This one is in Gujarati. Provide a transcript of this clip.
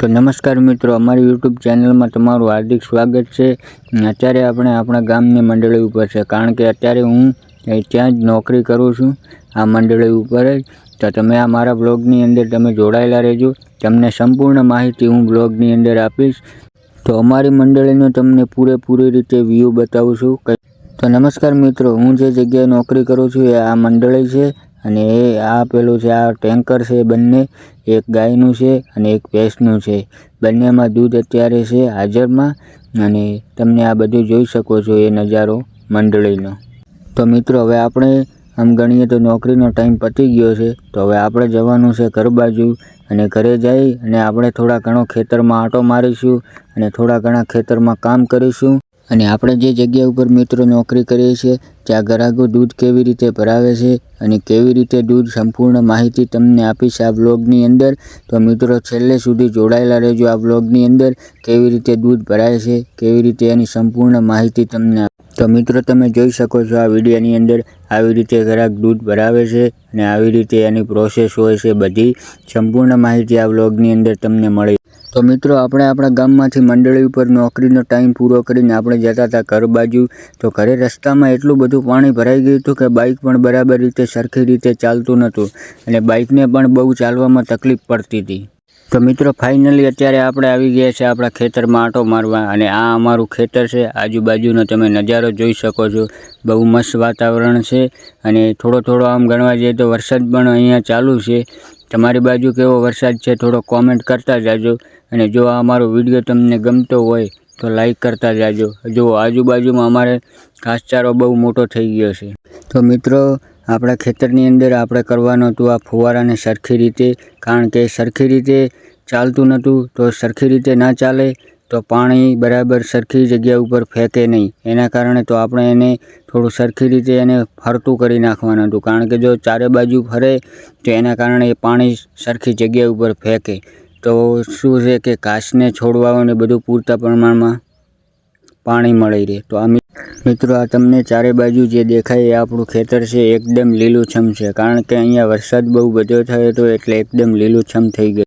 તો નમસ્કાર મિત્રો, અમારી યુટ્યુબ ચેનલમાં તમારું હાર્દિક સ્વાગત છે. અત્યારે આપણે આપણા ગામની મંડળી ઉપર છે. કારણ કે અત્યારે હું ત્યાં જ નોકરી કરું છું, આ મંડળી ઉપર જ. તો તમે આ મારા બ્લોગની અંદર તમે જોડાયેલા રહેજો. તમને સંપૂર્ણ માહિતી હું બ્લોગની અંદર આપીશ. તો અમારી મંડળીનો તમને પૂરેપૂરી રીતે વ્યૂ બતાવું છું. તો નમસ્કાર મિત્રો, હું જે જગ્યાએ નોકરી કરું છું એ આ મંડળી છે. અને એ આ પેલું છે, આ ટેન્કર છે બંને, એક ગાયનું છે અને એક ભેંસનું છે. બંનેમાં દૂધ અત્યારે છે હાજરમાં અને તમને આ બધું જોઈ શકો છો એ નજારો મંડળીનો. તો મિત્રો, હવે આપણે આમ ગણીએ તો નોકરીનો ટાઈમ પતી ગયો છે, તો હવે આપણે જવાનું છે ઘર બાજુ અને ઘરે જઈ અને આપણે થોડા ઘણો ખેતરમાં આંટો મારીશું અને થોડા ઘણા ખેતરમાં કામ કરીશું. અને આપણે જે જગ્યા ઉપર મિત્રો નોકરી કરીએ છીએ, ત્યાં ગ્રાહકો દૂધ કેવી રીતે ભરાવે છે અને કેવી રીતે દૂધ સંપૂર્ણ માહિતી તમને આપીશ આ બ્લોગની અંદર, તો મિત્રો છેલ્લે સુધી જોડાયેલા રહેજો આ બ્લોગની અંદર, કેવી રીતે દૂધ ભરાય છે, કેવી રીતે એની સંપૂર્ણ માહિતી તમને તો મિત્રો તમે જોઈ શકો છો આ વિડીયોની અંદર, આવી રીતે ગ્રાહક દૂધ ભરાવે છે અને આવી રીતે એની પ્રોસેસ હોય છે બધી, સંપૂર્ણ માહિતી આ બ્લોગની અંદર તમને મળી તો મિત્રો, આપણે આપણા ગામમાંથી મંડળી ઉપર નોકરીનો ટાઈમ પૂરો કરીને આપણે જતા હતા ઘર બાજુ. તો ઘરે રસ્તામાં એટલું બધું પાણી ભરાઈ ગયું હતું કે બાઇક પણ બરાબર રીતે સરખી રીતે ચાલતું નહોતું અને બાઇકને પણ બહુ ચાલવામાં તકલીફ પડતી હતી. તો મિત્રો, ફાઇનલી અત્યારે આપણે આવી ગયા છે આપણા ખેતરમાં આંટો મારવા અને આ અમારું ખેતર છે. આજુબાજુનો તમે નજારો જોઈ શકો છો. બહુ મસ્ત વાતાવરણ છે અને થોડો થોડો આમ ગણવા જઈએ તો વરસાદ પણ અહીંયા ચાલુ છે. તમારી બાજુ કેવો વરસાદ છે થોડો કોમેન્ટ કરતા જાજો. અને જો આ અમારો વીડિયો તમને ગમતો હોય, તો લાઈક કરતા જાજો. જો આજુબાજુમાં અમારે ઘાસચારો બહુ મોટો થઈ ગયો છે. તો મિત્રો, આપણા ખેતરની અંદર આપણે કરવાનું હતું આ ફુવારાને સરખી રીતે, કારણ કે સરખી રીતે ચાલતું નહોતું, તો સરખી રીતે ના ચાલે. તો પાણી બરાબર સરખી જગ્યા ઉપર ફેંકે નહીં. એના કારણે તો આપણે એને થોડું સરખી રીતે એને ફરતું કરી નાખવાનું હતું. કારણ કે જો ચારે બાજુ ફરે, તો એના કારણે એ પાણી સરખી જગ્યા ઉપર ફેંકે. તો શું છે કે ઘાસને છોડવાઓને બધું પૂરતા પ્રમાણમાં પાણી મળી રહે. તો આ મિત્રો, આ તમને ચારે બાજુ જે દેખાય એ આપણું ખેતર છે, એકદમ લીલુંછમ છે. કારણ કે અહીંયા વરસાદ બહુ બધો થયો હતો એટલે એકદમ લીલુંછમ થઈ ગયું.